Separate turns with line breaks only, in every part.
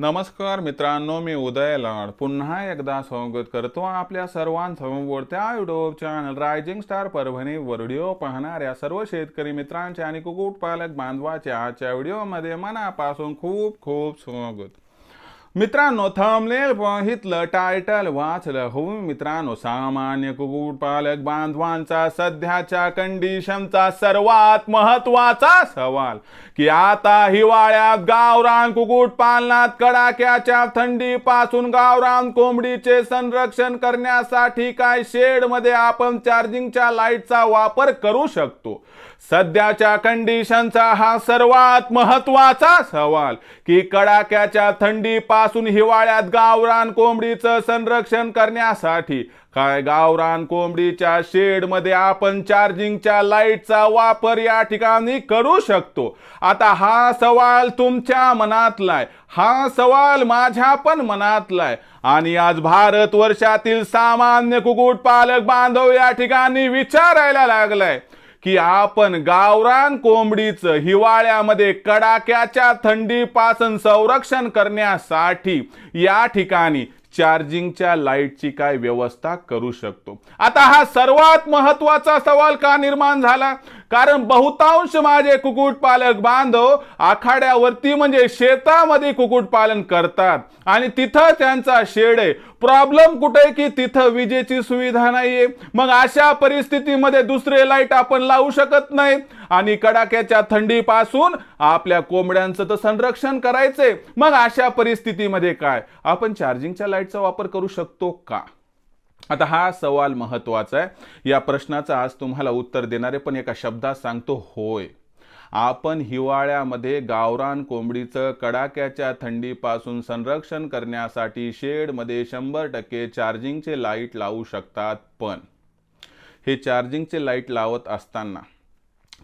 नमस्कार मित्रांनो मी उदय लाड. पुन्हा एकदा स्वागत करतो आपल्या सर्वांसमोर त्या YouTube channel rising star Parbhani video पाहणाऱ्या सर्व शेतकरी मित्रांचे आणि कुक्कुटपालक बांधवाच्या आजच्या व्हिडिओमध्ये मनापासून खूप खूप स्वागत. मित्रांनो थंबनेल बघितलं टायटल वाचलं हो मित्रांनो सामान्य कुक्कुटपालक बांधवांचा सध्याच्या कंडिशनचा सर्वात महत्त्वाचा सवाल की आता हिवाळ्यात गावरान कुक्कुट पालनात कडाक्याच्या थंडीपासून गावरान कोंबडीचे संरक्षण करण्यासाठी काय शेडमध्ये आपण चार्जिंगच्या लाईटचा वापर करू शकतो? सध्याच्या कंडिशनचा हा सर्वात महत्त्वाचा सवाल. की कडाक्याच्या थंडीपासून हिवाळ्यात गावरान कोंबडीचं संरक्षण करण्यासाठी काय गावरान कोंबडीच्या शेडमध्ये आपण चार्जिंगच्या लाईटचा वापर या ठिकाणी करू शकतो? आता हा सवाल तुमच्या मनातलाय. हा सवाल माझ्या पण मनातलाय. आणि आज भारत वर्षातील सामान्य कुक्कुटपालक बांधव या ठिकाणी विचारायला लागलाय. की आपण गावरान कोंबडीचं हिवाळ्यामध्ये कडाक्याच्या थंडीपासून संरक्षण करण्यासाठी या ठिकाणी चार्जिंगच्या लाईटची काय व्यवस्था करू शकतो? आता हा सर्वात महत्त्वाचा सवाल का निर्माण झाला? कारण बहुतांश माझे कुक्कुटपालक बांधव आखाड्यावरती म्हणजे शेतामध्ये कुक्कुटपालन करतात. आणि तिथं त्यांचा शेड. आहे प्रॉब्लेम कुठे की तिथं विजेची सुविधा नाहीये. मग अशा परिस्थितीमध्ये दुसरे लाइट आपण लावू शकत नाही. आणि कडाक्याच्या थंडीपासून आपल्या कोंबड्यांचं तर संरक्षण करायचंय. मग अशा परिस्थितीमध्ये काय? आपण चार्जिंगच्या लाईटचा वापर करू शकतो का? आता हा सवाल महत्त्वाचा आहे. या प्रश्नाचं आज तुम्हाला उत्तर देणारे पण एका शब्दात सांगतो होय. आपण हिवाळ्यामध्ये गावरान कोंबडीचं कडाक्याच्या थंडीपासून संरक्षण करण्यासाठी शेडमध्ये शंभर टक्के चार्जिंगचे लाइट लावू शकतात पण हे चार्जिंगचे लाइट लावत असताना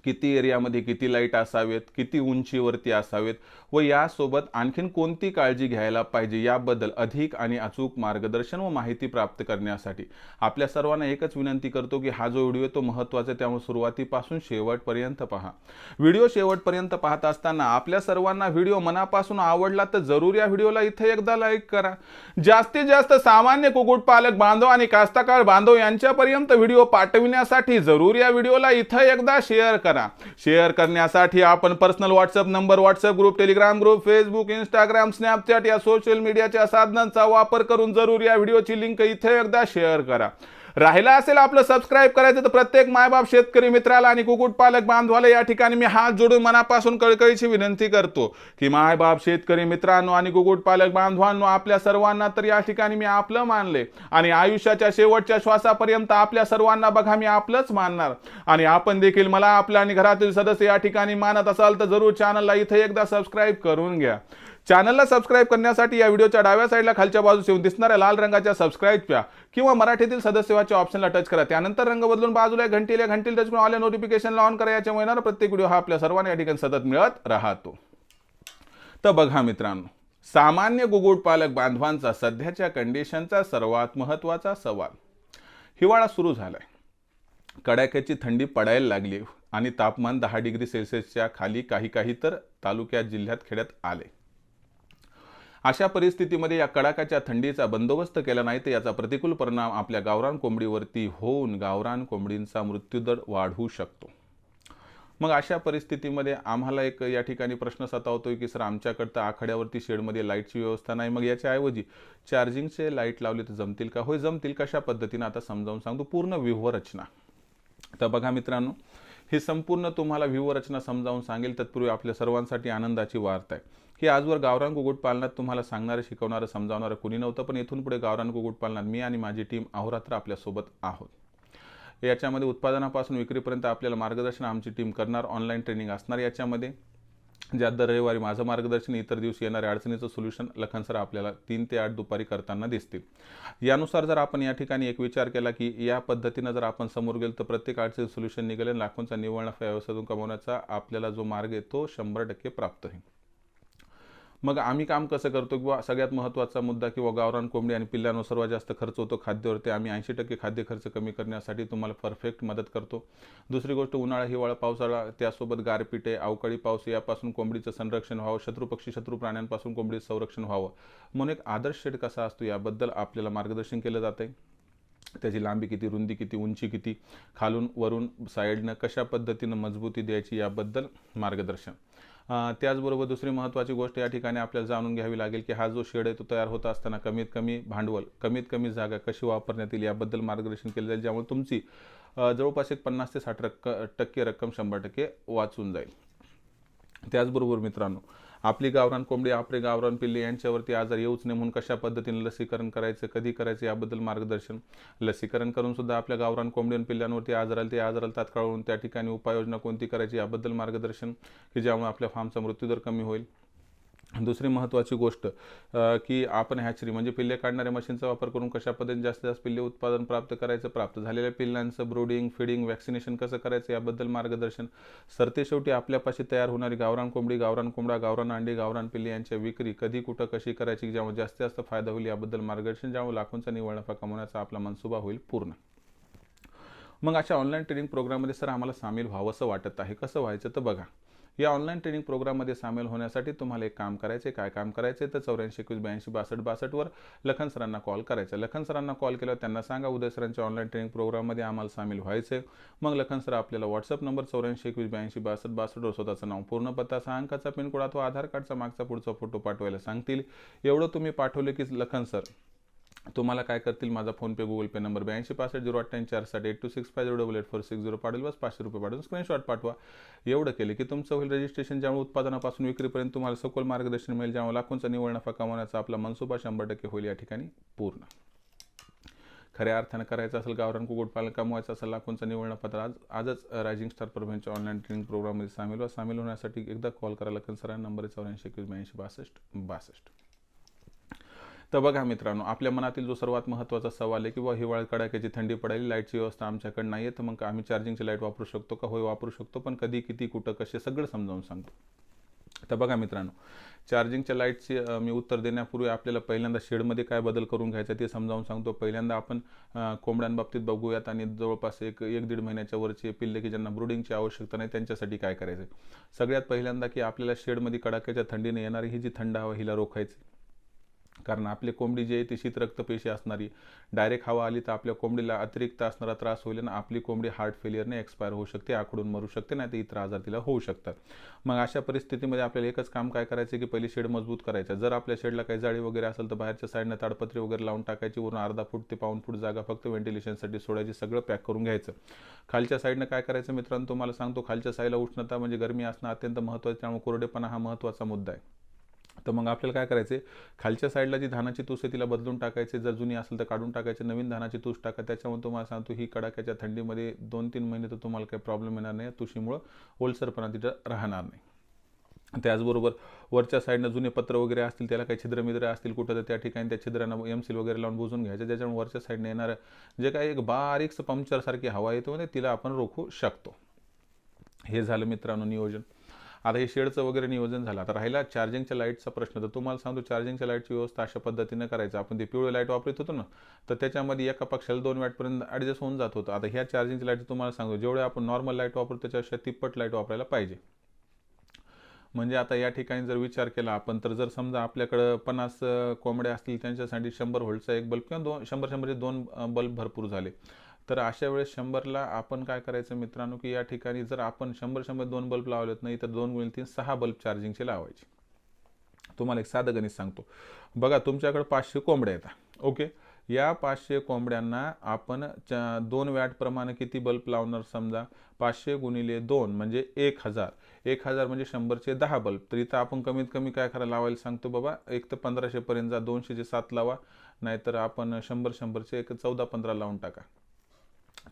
किती एरियामध्ये किती लाइट असावेत किती उंचीवरती असावेत व यासोबत आणखीन कोणती काळजी घ्यायला पाहिजे याबद्दल अधिक आणि अचूक मार्गदर्शन व माहिती प्राप्त करण्यासाठी आपल्या सर्वांना एकच विनंती करतो की हा जो व्हिडिओ आहे तो महत्त्वाचा आहे. त्यामुळे सुरुवातीपासून शेवटपर्यंत पहा. व्हिडिओ शेवटपर्यंत पाहत असताना आपल्या सर्वांना व्हिडिओ मनापासून आवडला तर जरूर या व्हिडिओला इथे एकदा लाईक करा. जास्तीत जास्त सामान्य कुक्कुटपालक बांधव आणि कास्तकार बांधव यांच्यापर्यंत व्हिडिओ पाठविण्यासाठी जरूर या व्हिडिओला इथं एकदा शेअर करा. शेअर करण्यासाठी आपण personal WhatsApp number WhatsApp group Telegram group Facebook Instagram Snapchat या सोशल मीडियाच्या साधनांचा वापर करून जरूर या व्हिडिओची लिंक इथे एकदा शेअर करा. राहिला असेल आपलं सबस्क्राईब करायचं तर प्रत्येक मायबाप शेतकरी मित्राला आणि कुक्कुटपालक बांधवाला या ठिकाणी मी हात जोडून मनापासून कळकळीची विनंती करतो की मायबाप शेतकरी मित्रांनो आणि कुक्कुटपालक बांधवांनो आपल्या सर्वांना तर या ठिकाणी मी आपलं मानले. आणि आयुष्याच्या शेवटच्या श्वासापर्यंत आपल्या सर्वांना बघा मी आपलंच मानणार. आणि आपण देखील मला आपल्या आणि घरातील सदस्य या ठिकाणी मानत असाल तर जरूर चॅनलला इथे एकदा सबस्क्राईब करून घ्या. चॅनलला सबस्क्राईब करण्यासाठी या व्हिडिओच्या डाव्या साईडला खालच्या बाजूस येऊन दिसणाऱ्या लाल रंगाच्या सबस्क्राईबच्या किंवा मराठीतील सदस्यवाच्या ऑप्शनला टच करा. त्यानंतर रंग बदलून बाजूला घंटीला घंटीला टच करून आल्या नोटिफिकेशनला ऑन करा. याच्यामुळे येणारा प्रत्येक व्हिडिओ हा आपल्या सर्वांना या ठिकाणी सतत मिळत राहतो. तर बघा मित्रांनो सामान्य कुक्कुटपालक बांधवांचा सध्याच्या कंडिशनचा सर्वात महत्त्वाचा सवाल. हिवाळा सुरू झालाय. कडाक्याची थंडी पडायला लागली आणि तापमान दहा डिग्री सेल्सिअसच्या खाली काही काही तर तालुक्यात जिल्ह्यात खेड्यात आले अशा परिस्थितीमध्ये या कडाक्याच्या थंडीचा बंदोबस्त केला नाही तर याचा प्रतिकूल परिणाम आपल्या गावरान कोंबडीवरती होऊन गावरान कोंबडींचा मृत्यूदर वाढवू शकतो. मग अशा परिस्थितीमध्ये आम्हाला एक या ठिकाणी प्रश्न सतावतोय की सर आमच्याकडं तर आखाड्यावरती शेडमध्ये लाईटची व्यवस्था नाही. मग याच्याऐवजी चार्जिंगचे लाइट लावले तर जमतील का? होय जमतील कशा पद्धतीनं? आता समजावून सांगतो पूर्ण व्यूहरचना तर बघा मित्रांनो ही संपूर्ण तुम्हाला व्यूहरचना समजावून सांगेल. तत्पूर्वी आपल्या सर्वांसाठी आनंदाची वार्ता आहे. की आजवर गावरान कुक्कुटपालनात तुम्हाला सांगणारं शिकवणारं समजावणारं कुणी नव्हतं पण इथून पुढे गावरान कुक्कुटपालनात मी आणि माझी टीम अहोरात्र आपल्यासोबत आहोत. याच्यामध्ये उत्पादनापासून विक्रीपर्यंत आपल्याला मार्गदर्शन आमची टीम करणार ऑनलाईन ट्रेनिंग असणार याच्यामध्ये. ज्यात दर रविवारी माझं मार्गदर्शन इतर दिवशी येणाऱ्या अडचणीचं सोल्युशन लखन सर आपल्याला तीन ते आठ दुपारी करताना दिसतील. यानुसार जर आपण या ठिकाणी एक विचार केला की या पद्धतीनं जर आपण समोर गेलो तर प्रत्येक अडचणी सोल्युशन निघेल आणि लाखोंचा निव्वळ नफा व्यवसायातून कमवण्याचा आपल्याला जो मार्ग आहे तो शंभर टक्के प्राप्त होईल. मग आम्ही काम कसं करतो किंवा सगळ्यात महत्त्वाचा मुद्दा किंवा गावरान कोंबडी आणि पिल्लांवर सर्वात जास्त खर्च होतो खाद्यावरती आम्ही ऐंशी टक्के खाद्य खर्च कमी करण्यासाठी तुम्हाला परफेक्ट मदत करतो. दुसरी गोष्ट उन्हाळा हिवाळा पावसाळा त्यासोबत गारपिटे अवकाळी पाऊस यापासून कोंबडीचं संरक्षण व्हावं शत्रू पक्षी शत्रू प्राण्यांपासून कोंबडीचं संरक्षण व्हावं. म्हणून एक आदर्श शेड कसा असतो याबद्दल आपल्याला मार्गदर्शन केलं जाते त्याची लांबी किती रुंदी किती उंची किती खालून वरून साईडनं कशा पद्धतीनं मजबूती द्यायची याबद्दल मार्गदर्शन. त्याचबरोबर दुसरी महत्त्वाची गोष्ट या ठिकाणी आपल्याला जाणून घ्यावी लागेल की हा जो शेड आहे तो तयार होत असताना कमीत कमी भांडवल कमीत कमी जागा कशी वापरण्यात येईल याबद्दल मार्गदर्शन केलं जाईल ज्यामुळे तुमची जवळपास एक पन्नास ते साठ रक्क टक्के रक्कम शंभर टक्के वाचून जाईल. त्याचबरोबर मित्रांनो आपली गावरान कोंबडी आपले गावरान पिल्ले यांच्यावरती आजार येऊच नये म्हणून कशा पद्धतीने लसीकरण करायचं कधी करायचं याबद्दल मार्गदर्शन. लसीकरण करून सुद्धा आपल्या गावरान कोंबडी पिल्ल्यांवरती आजार आले ते आजाराला तात्काळ त्या ठिकाणी उपाययोजना कोणती करायची याबद्दल मार्गदर्शन की ज्यामुळे आपल्या फार्मचा मृत्यूदर कमी होईल. दुसरी महत्त्वाची गोष्ट की आपण हॅचरी म्हणजे पिल्ले काढणाऱ्या मशीनचा वापर करून कशा पद्धतीने जास्तीत जास्त पिल्ले उत्पादन प्राप्त करायचं प्राप्त झालेल्या पिल्लांचं ब्रोडिंग फिडिंग वॅक्सिनेशन कसं करायचं याबद्दल मार्गदर्शन. सरते शेवटी आपल्यापाशी तयार होणारी गावरान कोंबडी गावरान कोंबडा गावरान अंडी गावरान पिल्ले यांच्या विक्री कधी कुठं कशी करायची ज्यामुळे जास्तीत जास्त फायदा होईल याबद्दल मार्गदर्शन ज्यामुळे लाखोंचा निवड नफा कमवण्याचा आपला मनसुबा होईल पूर्ण. मग अशा ऑनलाईन ट्रेनिंग प्रोग्राममध्ये सर आम्हाला सामील व्हावं असं वाटत आहे. कसं व्हायचं तर बघा या ऑनलाईन ट्रेनिंग प्रोग्राममध्ये सामील होण्यासाठी तुम्हाला एक काम करायचे काय काम करायचे तर चौऱ्याऐंशी एकवीस ब्याऐंशी बासष्ट बासष्टवर लखन सरांना कॉल करायचा लखन सरांना कॉल केल्यावर त्यांना सांगा उदय सरांच्या ऑनलाईन ट्रेनिंग प्रोग्राममध्ये आम्हाला सामील व्हायचे मग लखन सर आपल्याला व्हॉट्सअप नंबर चौऱ्याऐंशी एकवीस ब्याऐंशी बासष्ट बासष्टवर स्वतःचं नाव पूर्ण पत्ता सहा अंकाचा पिनकोड अथवा आधार कार्डचा मागचा पुढचा फोटो पाठवायला सांगतील. एवढं तुम्ही पाठवले की लखन सर तुम्हाला काय करतील? माझा फोनपे गुगल पे नंबर ब्याऐंशी पासष्ट झिरो अठ्ठ्याऐंशी चार साठ eight two six five zero double eight four six zero पाठवलं. बस पाचशे रुपये पाठवून स्क्रीनशॉट पाठवा. एवढं केलं की तुमचं होईल रजिस्ट्रेशन ज्यामुळे उत्पादनापासून विक्रीपर्यंत तुम्हाला सखोल मार्गदर्शन मिळेल ज्यामुळे लाखोंचा निवड नफा कमावण्याचा आपला मनसुबा शंभर टक्के होईल या ठिकाणी पूर्ण. खऱ्या अर्थानं करायचं असेल गावरान कुक्कुटपालन कमवायचं असेल लाखोंचा निवड नफा तर आज आजच रायझिंग स्टार परभणीच्या ऑनलाईन ट्रेनिंग प्रोग्राममध्ये सामील व्हा. सामील होण्यासाठी एकदा कॉल करायला लागेल सरांना. नंबर चौऱ्याऐंशी एकवीस ब्याऐंशी बासष्ट बासष्ट. तर बघा मित्रांनो आपल्या मनातील जो सर्वात महत्त्वाचा सवाल आहे किंवा हिवाळ्यात कडाक्याची थंडी पडायली लाईटची व्यवस्था आमच्याकडे नाही आहे तर मग आम्ही चार्जिंगची लाइट वापरू शकतो का? होय वापरू शकतो पण कधी किती कुठं कसे सगळं समजावून सांगतो. तर बघा मित्रांनो चार्जिंगच्या लाईटची मी उत्तर देण्यापूर्वी आपल्याला पहिल्यांदा शेडमध्ये काय बदल करून घ्यायचा ते समजावून सांगतो. पहिल्यांदा आपण कोंबड्यांबाबतीत बघूयात आणि जवळपास एक एक दीड महिन्याच्या वरचे पिल्ले की ज्यांना ब्रुडिंगची आवश्यकता नाही त्यांच्यासाठी काय करायचं सगळ्यात पहिल्यांदा की आपल्याला शेडमध्ये कडाक्याच्या थंडीने येणारी ही जी थंड हवा हिला रोखायची कारण आपली कोंबडी जी आहे ती शीतरक्त पेशी असणारी. डायरेक्ट हवा आली तर आपल्या कोंबडीला अतिरिक्त असणारा त्रास होईल आणि आपली कोंबडी हार्ट फेलियरने एक्सपायर होऊ शकते आकडून मरू शकते नाही तर इतर आजार तिला होऊ शकतात. मग अशा परिस्थितीमध्ये आपल्याला एकच काम काय करायचं की पहिली शेड मजबूत करायचं. जर आपल्या शेडला काही जाळी वगैरे असेल तर बाहेरच्या साईडनं ताडपत्री वगैरे लावून टाकायची वरून अर्धा फूट ते पाऊन फूट जागा फक्त व्हेंटिलेशनसाठी सोडायची सगळं पॅक करून घ्यायचं. खालच्या साईडनं काय करायचं मित्रांनो तुम्हाला सांगतो खालच्या साईडला उष्णता म्हणजे गरमी असणं अत्यंत महत्त्वाचं त्यामुळे कोरडेपणा हा महत्त्वाचा मुद्दा आहे. तर मग आपल्याला काय करायचे खालच्या साईडला जी धानाची तूस आहे तिला बदलून टाकायचे जर जुनी असेल तर काढून टाकायचे. नवीन धानाची तूस टाका. त्याच्यामुळे तुम्हाला सांगतो ही कडाक्याच्या थंडीमध्ये दोन तीन महिने तर तुम्हाला काही प्रॉब्लेम येणार नाही. तुशीमुळं ओलसरपणा तिथं राहणार नाही. त्याचबरोबर वरच्या साईडनं जुने पत्र वगैरे असतील त्याला काही छिद्रमिद्र असतील कुठं तर त्या ठिकाणी त्या छिद्रांना एम सील वगैरे लावून बुजून घ्यायचं. ज्याच्यामुळे वरच्या साईडने येणारं जे काही एक बारीकसं पंक्चरसारखी हवा येतो म्हणजे तिला आपण रोखू शकतो. हे झालं मित्रांनो नियोजन. आता हे शेडचं वगैरे नियोजन झालं. आता राहिला चार्जिंगच्या लाईटचा प्रश्न. तर तुम्हाला सांगतो चार्जिंगच्या लाईटची व्यवस्था अशा पद्धतीनं करायचं. आपण ते पिवळे लाइट वापरत होतो ना तर त्याच्यामध्ये एका पक्षाला दोन वॅटपर्यंत ॲडजस्ट होऊन जात होतं. आता ह्या चार्जिंगच्या लाइट तुम्हाला सांगतो जेवढे आपण नॉर्मल लाइट वापरतो त्याच्यापेक्षा तिप्पट लाइट वापरायला पाहिजे. म्हणजे आता या ठिकाणी जर विचार केला आपण तर जर समजा आपल्याकडं पन्नास कोंबड्या असतील त्यांच्यासाठी शंभर व्होल्टचा एक बल्ब किंवा दोन शंभर शंभरचे दोन बल्ब भरपूर झाले. तर अशा वेळेस शंभरला आपण काय करायचं मित्रांनो की या ठिकाणी जर आपण शंभर शंभर दोन बल्ब लावलेत नाही तर दोन गुणिले तीन सहा बल्ब चार्जिंगचे लावायचे. तुम्हाला एक साधं गणित सांगतो. बघा तुमच्याकडे पाचशे कोंबड्या येतात ओके? या पाचशे कोंबड्यांना आपण दोन वॅटप्रमाणे किती बल्ब लावणार समजा? पाचशे गुणिले दोन म्हणजे एक हजार. एक हजार म्हणजे शंभरचे दहा बल्ब. तर इथं आपण कमीत कमी काय करायला लावायला सांगतो बाबा? एक तर पंधराशेपर्यंत जा दोनशेचे सात लावा. नाहीतर आपण शंभर शंभरचे एक चौदा पंधरा लावून टाका.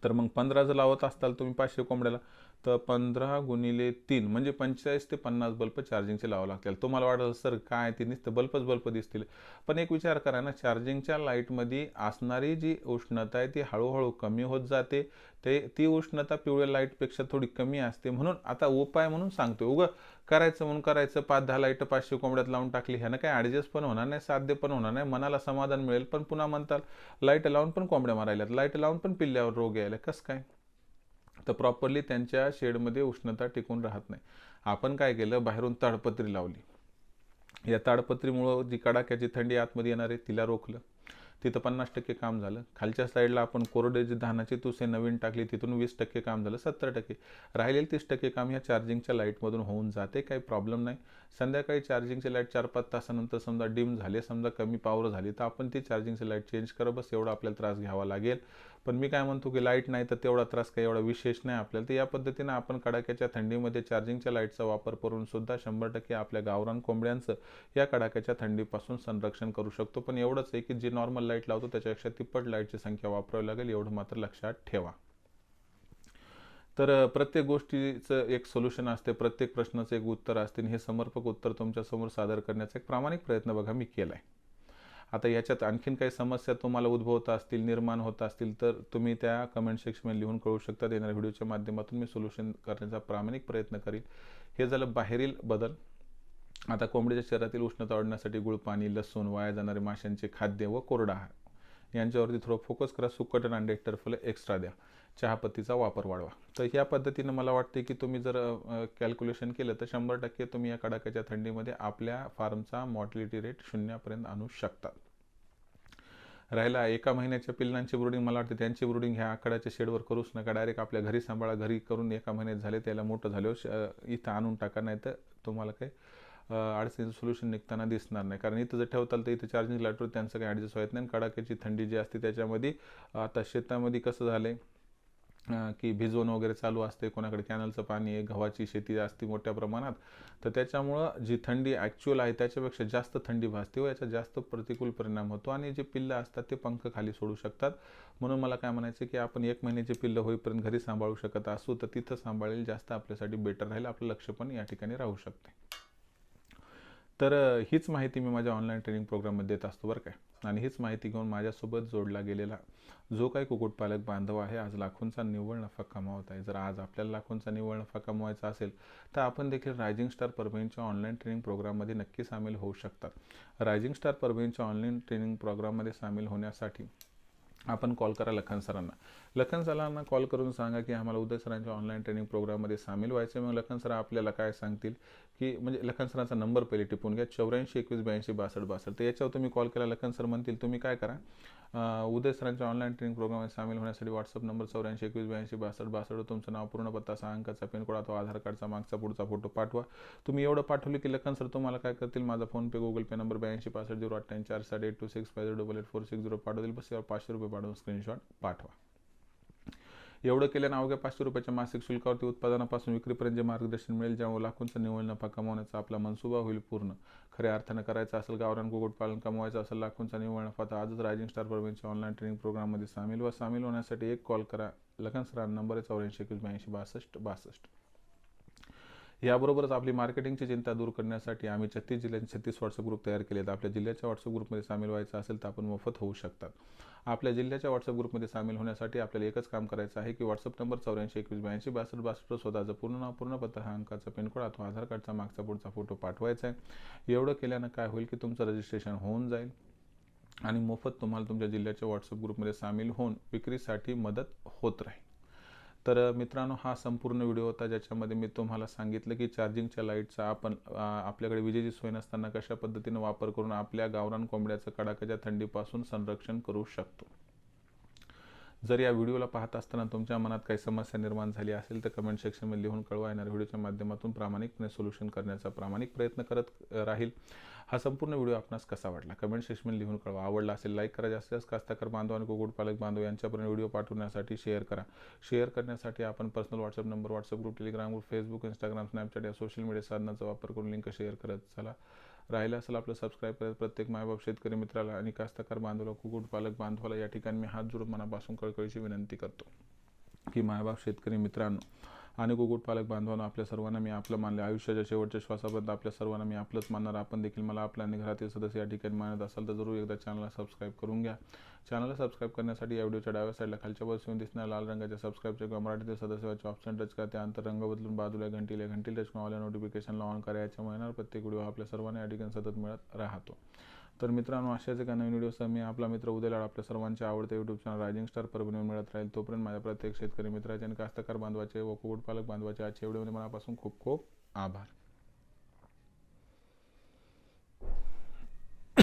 तर मग पंधरा जर लावत असताल तुम्ही पाचशे कोंबड्याला तर पंधरा गुणिले तीन म्हणजे पंचेचाळीस ते पन्नास बल्ब चार्जिंगचे लावावं लागतील. तुम्हाला वाटलं सर काय ते नुसतं बल्बच बल्ब दिसतील. पण एक विचार करा ना चार्जिंगच्या लाईटमध्ये असणारी जी उष्णता आहे ती हळूहळू कमी होत जाते. ते ती उष्णता पिवळ्या लाईटपेक्षा थोडी कमी असते म्हणून आता उपाय म्हणून सांगतो उगं करायचं म्हणून करायचं पाच दहा लाइट पाचशे कोंबड्यात लावून टाकली ह्यानं काही ॲडजस्ट पण होणार नाही साध्य पण होणार नाही मनाला समाधान मिळेल. पण पुन्हा म्हणतात लाइट लावून पण कोंबड्या मारायल्यात. लाइट लावून पण पिल्ल्यावर रोग यायला कसं काय? तर प्रॉपरली त्यांच्या शेडमध्ये उष्णता टिकून राहत नाही. आपण काय केलं? बाहेरून ताडपत्री लावली. या ताडपत्रीमुळं जी कडाक्याची थंडी आतमध्ये येणार आहे तिला रोखलं. तिथं पन्नास टक्के काम झालं. खालच्या साईडला आपण कोरडे धानाची तुसे नवीन टाकली तिथून वीस टक्के काम झालं सत्तर टक्के. राहिलेले तीस टक्के काम या चार्जिंगच्या लाईटमधून होऊन जाते काही प्रॉब्लेम नाही. संध्याकाळी चार्जिंगची लाइट चार पाच तासानंतर समजा डिम झाले समजा कमी पॉवर झाली तर आपण ती चार्जिंगची लाइट चेंज करत बस एवढा आपल्याला त्रास घ्यावा लागेल. पण मी काय म्हणतो की लाइट नाही तर तेवढा त्रास काही एवढा विशेष नाही आपल्याला. तर या पद्धतीनं आपण कडाक्याच्या थंडीमध्ये चार्जिंगच्या लाईटचा वापर करून सुद्धा शंभर टक्के आपल्या गावरान कोंबड्यांचं या कडाक्याच्या थंडीपासून संरक्षण करू शकतो. पण एवढंच आहे की जे नॉर्मल लाइट लावतो त्याच्यापेक्षा तिप्पट लाईटची संख्या वापरावी लागेल एवढं मात्र लक्षात ठेवा. तर प्रत्येक गोष्टीचं एक सोल्युशन असते प्रत्येक प्रश्नाचं एक उत्तर असते हे समर्पक उत्तर तुमच्यासमोर सादर करण्याचा एक प्रामाणिक प्रयत्न बघा मी केला आहे आता याच्यात आणखीन काही समस्या तुम्हाला उद्भवत असतील निर्माण होत असतील तर तुम्ही त्या कमेंट सेक्शनमध्ये लिहून कळू शकता. येणाऱ्या व्हिडिओच्या माध्यमातून मी सोल्युशन करण्याचा प्रामाणिक प्रयत्न करीन. हे झालं बाहेरील बदल. आता कोंबडीच्या शरीरातील उष्णता वाढण्यासाठी गुळ पाणी लसूण वाया जाणारे माशांचे खाद्य व कोरडा आहार. यांच्यावरती थोडं फोकस करा. सुकट आणि अंडेक्टर फुलं एक्स्ट्रा द्या. चहापत्तीचा वापर वाढवा. तर ह्या पद्धतीनं मला वाटते की तुम्ही जर कॅल्क्युलेशन केलं तर शंभर टक्के तुम्ही या कडाक्याच्या थंडीमध्ये आपल्या फार्मचा मॉर्टिलिटी रेट शून्यापर्यंत आणू शकता. राहिला एका महिन्याच्या पिल्लांची ब्रुडिंग मला वाटते त्यांची ब्रुडिंग ह्या आकड्याच्या शेडवर करूच नका. डायरेक्ट आपल्या घरी सांभाळा. घरी करून एका महिन्यात झाले त्याला मोठं झाल्यावर इथं आणून टाका. नाही तर तुम्हाला काही अडचणीचं सोल्युशन निघताना दिसणार नाही. कारण इथं जर ठेवताल तर इथं चार्जिंग लाईटवर त्यांचं काही ॲडजस्ट होत नाही. कडाक्याची थंडी जी असते त्याच्यामध्ये आता शेतामध्ये कसं झालं आहे की भिजवण वगैरे चालू असते. कोणाकडे कॅनलचं पाणी आहे गव्हाची शेती असते मोठ्या प्रमाणात. तर त्याच्यामुळं जी थंडी ॲक्च्युअल आहे त्याच्यापेक्षा जास्त थंडी भासते व याचा जास्त प्रतिकूल परिणाम होतो. आणि जे पिल्लं असतात ते पंख खाली सोडू शकतात. म्हणून मला काय म्हणायचं की आपण एक महिन्याची पिल्लं होईपर्यंत घरी सांभाळू शकत असू तर तिथं सांभाळेल जास्त आपल्यासाठी बेटर राहील. आपलं लक्ष पण या ठिकाणी राहू शकते. तर हीच माहिती मी माझ्या ऑनलाईन ट्रेनिंग प्रोग्राममध्ये देत असतो बरं काय आणि हीच माहिती घेऊन माझ्यासोबत जोडला गेलेला जो काही कुक्कुटपालक बांधव आहे आज लाखोंचा निव्वळ नफा कमावत आहे. जर आज आपल्याला लाखोंचा निव्वळ नफा कमवायचा असेल तर आपण देखील रायझिंग स्टार परभणीच्या ऑनलाईन ट्रेनिंग प्रोग्राममध्ये नक्की सामील होऊ शकतात रायझिंग स्टार परभणीच्या ऑनलाईन ट्रेनिंग प्रोग्राममध्ये सामील होण्यासाठी आपण कॉल करा लखन सरांना. लखन सरांना कॉल करून सांगा की आम्हाला उदय सरांच्या ऑनलाईन ट्रेनिंग प्रोग्राममध्ये सामील व्हायचं मग लखन सर आपल्याला काय सांगतील? की म्हणजे लखन सरांचा नंबर पहिले टिपून घ्या. चौऱ्याऐंशी एकवीस ब्याऐंशी बासष्ट बासष्ट. तर याच्यावर तुम्ही कॉल केला लखन सर म्हणतील तुम्ही काय करा? उदय सरांच्या ऑनलाईन ट्रेनिंग प्रोग्राममध्ये सामील होण्यासाठी व्हॉट्सअप नंबर चौऱ्याऐंशी एकवीस ब्याऐंशी बासष्ट बासष्ट तुमचं नाव पूर्ण पत्ता सहा अंकाचा पिनकोड अथवा आधार कार्डचा मागचा पुढचा फोटो पाठवा. तुम्ही एवढं पाठवलं की लखन सर तुम्हाला काय करतील? माझा फोनपे गुगल पे नंबर ब्याऐंशी पासष्ट झिरो अठ्ठ्याऐंशी चार साडे eight two six five zero double eight four six zero पाठवतील. बस यावर पाचशे रुपये पाठवून स्क्रीनशॉट पाठवा. एवढं केल्यानं अवघ्या पाचशे रुपयाच्या मासिक शुल्कावरती उत्पादनापासून विक्रीपर्यंत जे मार्गदर्शन मिळेल ज्यामुळे लाखोंचा निवळ नफा कमवण्याचा आपला मनसुबा होईल पूर्ण. खऱ्या अर्थानं करायचं असेल गावरान कुक्कुटपालन कमवायचं असेल लाखोंचा निवळ नफा तर आजच रायझिंग स्टार परमेंटच्या ऑनलाईन ट्रेनिंग प्रोग्राममध्ये सामील व सामील होण्यासाठी एक कॉल करा. लखन सरान नंबर आहे चौऱ्याऐंशी एकवीस ब्याऐंशी बासष्ट बासष्ट. याबरोबरच आपली मार्केटिंगची चिंता दूर करण्यासाठी आम्ही छत्तीस जिल्ह्यांचे छत्तीस व्हॉट्सअप ग्रुप तयार केले आहेत आपल्या जिल्ह्याच्या व्हॉट्सअप ग्रुपमध्ये सामील व्हायचं असेल तर आपण मोफत होऊ शकतात. आपल्या जिल्ह्याच्या व्हॉट्सअप ग्रुपमध्ये सामील होण्यासाठी आपल्याला एकच काम करायचं आहे की व्हॉट्सअप नंबर चौऱ्याऐंशी एकवीस ब्याऐंशी बासष्ट बासष्ट स्वतःचं पूर्ण नाव पूर्ण पत्ता हा अंकाचा पिनकोड अथवा आधार कार्डचा मागचा पुढचा फोटो पाठवायचा आहे. एवढं केल्यानं काय होईल की तुमचं रजिस्ट्रेशन होऊन जाईल आणि मोफत तुम्हाला तुमच्या जिल्ह्याच्या व्हॉट्सअप ग्रुपमध्ये सामील होऊन विक्रीसाठी मदत होत राहील. तर मित्रांनो हा संपूर्ण व्हिडिओ होता ज्याच्यामध्ये मी तुम्हाला सांगितलं की चार्जिंगच्या लाईटचा आपण आपल्याकडे विजेची सोय नसताना कशा पद्धतीने वापर करून आपल्या गावरान कोंबड्याचं कडाक्याच्या थंडीपासून संरक्षण करू शकतो. जर या व्हिडिओला पाहत असताना तुमच्या मनात काही समस्या निर्माण झाली असेल तर कमेंट सेक्शनमध्ये लिहून कळवा. येणार व्हिडिओच्या माध्यमातून प्रामाणिकपणे सोल्युशन करण्याचा प्रामाणिक प्रयत्न करत राहील. हा संपूर्ण व्हिडिओ आपणास कसा वाटला? कमेंट सेक्शनमध्ये लिहून कळवा. आवडला असेल लाईक करा. जास्तीत जास्त कास्ताकर बांधव आणि कुक्कुटपालक बांधव यांच्यापर्यंत व्हिडिओ पाठवण्यासाठी शेअर करा. शेअर करण्यासाठी आपण personal WhatsApp number WhatsApp group Telegram group Facebook Instagram Snapchat या सोशल मीडिया साधनांचा वापर करून लिंक शेअर करत चला. राहिलं असेल आपलं सबस्क्राईब करत प्रत्येक मायबाप शेतकरी मित्राला आणि कास्तकार बांधवाला कुक्कुटपालक बांधवाला या ठिकाणी मी हात जोडून मनापासून कळकळीची विनंती करतो. की मायबाप शेतकरी मित्रांनो आणि कुक्कुटपालक बांधवांना आपल्या सर्वांना मी आपलं मानले. आयुष्याच्या शेवटच्या श्वासापर्यंत आपल्या सर्वांना मी आपलंच मानणार. आपण देखील मला आपल्या आणि घरातील सदस्य या ठिकाणी मानत असाल तर जरूर एकदा चॅनलला सबस्क्राईब करून घ्या. चॅनलला सबस्क्राईब करण्यासाठी या व्हिडिओच्या डाव्या साईडला खालच्या बाजूने दिसणाऱ्या लाल रंगाच्या सबस्क्राईबच्या किंवा मराठीतील सदस्याचे ऑप्शन टच करा. त्यानंतर रंग बदलून बाजूला घंटीला घंटी टच करून नोटिफिकेशनला ऑन करा. याच्या महिन्यावर प्रत्येक व्हिडिओ आपल्या सर्वांना या ठिकाणी सतत मिळत राहतो. तर मित्रांनो अशाच एका नवीन व्हिडिओसह मी आपला मित्र उदयलाड आपल्या सर्वांचे आवडते यूट्यूब चॅनल रायझिंग स्टार परभणीवर मिळत राहील. तोपर्यंत माझ्या प्रत्येक शेतकरी मित्राचे आणि कास्तकार बांधवाचे व कुक्कुटपालक बांधवाचे आजच्या व्हिडिओमध्ये मनापासून खूप खूप आभार.